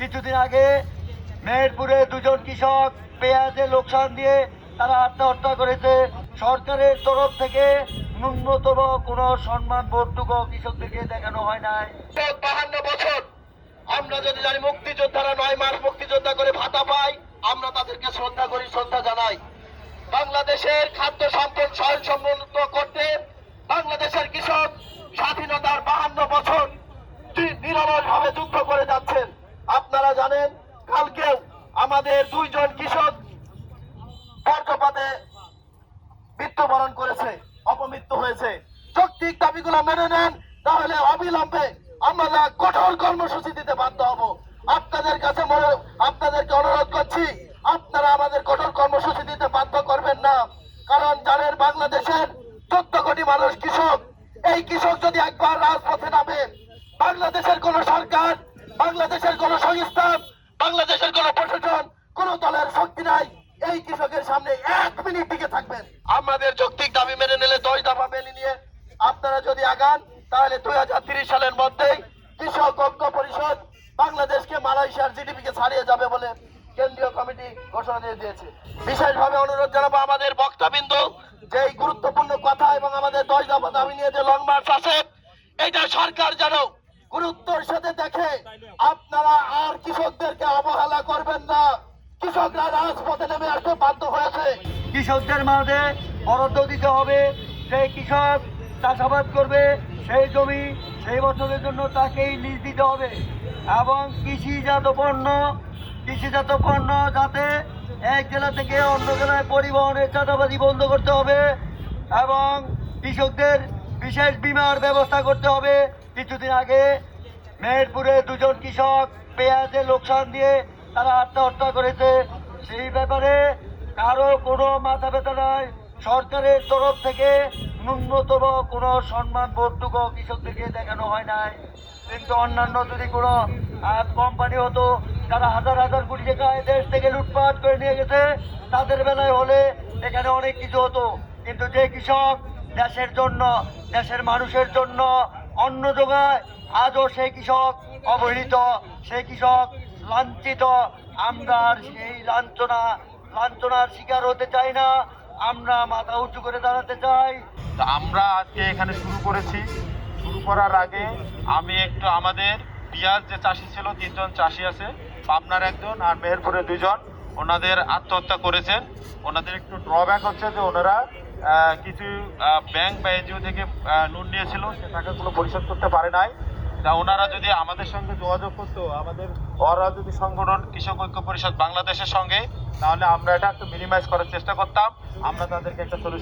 কিছুদিন আগে মেহেরপুরে দুজন কৃষক পেঁয়াজের লোকসান দিয়ে তারা আত্মহত্যা করেছে। সরকারের তরফ থেকে ন্যূনতম কোনো সম্মান বোধটুকু কৃষকদেরকে দেখানো হয় নাই। বাহান্ন বছর, আমরা যদি জানি মুক্তিযোদ্ধারা নয় মাস মুক্তিযোদ্ধা করে ভাতা পাই আমরা তাদেরকে শ্রদ্ধা করি, শ্রদ্ধা জানাই। বাংলাদেশের খাদ্য সম্পদ স্বয়ংসম্পন্ন করতে বাংলাদেশের কৃষক স্বাধীনতার বাহান্ন বছর নিরলস ভাবে যুদ্ধ করে যাচ্ছেন আপনারা জানেন, কালকেও আমাদের দুইজন কৃষক বর্জ্যপাতে মৃত্যুবরণ করেছে, অপমৃত্যু হয়েছে। যৌক্তিক দাবিগুলো মেনে নেন, তাহলে অবিলম্বে আমরা কঠোর কর্মসূচি দিতে বাধ্য হব। আপনাদের কাছে আপনাদেরকে অনুরোধ করছি আপনারা আমাদের কঠোর কর্মসূচি দিতে বাধ্য করবেন না কারণ জানেন বাংলাদেশের চোদ্দ কোটি মানুষ কৃষক এই কৃষক যদি একবার রাজপথে নামে বাংলাদেশের কোন সরকার বাংলাদেশের কোন সংস্থা বাংলাদেশের কোন প্রশাসন, কোন দলের শক্তি নাই। এই কৃষকের সামনে এক মিনিট টিকে থাকবেন। আমাদের যৌক্তিক দাবি মেনে নিলে দশ দফা মেনে নিয়ে আপনারা যদি আগান, তাহলে দুই হাজার তিরিশ সালের মধ্যেই কৃষক ঐক্য পরিষদ বাংলাদেশকে মালয়েশিয়ার জিডিপি কে ছাড়িয়ে যাবে বলে কেন্দ্রীয় কমিটি ঘোষণা দিয়ে দিয়েছে। বিশেষভাবে অনুরোধ জানাব আমাদের বক্তাবিন্দু যে এই গুরুত্বপূর্ণ কথা এবং আমাদের দশ দফা দাবি নিয়ে যে লং মার্চ আছে, এটা সরকার যেন গুরুত্বের সাথে দেখে আপনারা আর কৃষকদেরকে অবহেলা করবেন না। কৃষকরা রাজপথে নেমে আসতে বাধ্য হয়েছে। কৃষকদের মাঝে বরাদ্দ দিতে হবে। সেই কৃষক চাষাবাদ করবে, সেই জমি সেই বছরের জন্য তাকেই লিজ দিতে হবে। এবং কৃষিজাত পণ্য কৃষিজাত পণ্য যাতে এক জেলা থেকে অন্য জেলায় পরিবহনের চাঁদাবাজি বন্ধ করতে হবে এবং কৃষকদের বিশেষ বিমার ব্যবস্থা করতে হবে। কিছুদিন আগে মেহেরপুরে দুজন কৃষক পেঁয়াজের লোকসান দিয়ে তারা আত্মহত্যা করেছে। সেই ব্যাপারে কারও কোনো মাথা ব্যথা নাই। সরকারের তরফ থেকে ন্যূনতম কোনো সম্মান বোধটুকু কৃষকদেরকে দেখানো হয় নাই। কিন্তু অন্যান্য যদি কোনো কোম্পানি হতো, যারা হাজার হাজার কোটি টাকা দেশ থেকে লুটপাট করে নিয়ে গেছে, তাদের বেলায় হলে এখানে অনেক কিছু হতো। কিন্তু যে কৃষক দেশের জন্য, দেশের মানুষের জন্য অন্ন যোগায়। আজও সেই কৃষক অবহেলিত, সেই কৃষক লাঞ্ছিত। আমরা সেই লাঞ্ছনা, লাঞ্ছনার শিকার হতে চাই না। আমরা মাথা উঁচু করে দাঁড়াতে চাই। আমরা আজকে এখানে শুরু করেছি। শুরু করার আগে আমি একটু আমাদের পিঁয়াজ যে চাষি ছিল, তিনজন চাষি আছে। পাবনার একজন আর মেহেরপুরের দুজন। ওনাদের আত্মহত্যা করেছেন। ওনাদের একটু ড্রব্যাক হচ্ছে যে ওনারা কিছু ব্যাংক বা এনজিও থেকে লোন নিয়েছিল, সে টাকাগুলো পরিশোধ করতে পারে নাই। তা ওনারা যদি আমাদের সঙ্গে যোগাযোগ করতো, আমাদের ওরা যদি সংগঠন, কৃষক ঐক্য পরিষদ বাংলাদেশের সঙ্গে, তাহলে আমরা এটা একটু মিনিমাইজ করার চেষ্টা করতাম। আমরা তাদেরকে একটা সলিউশন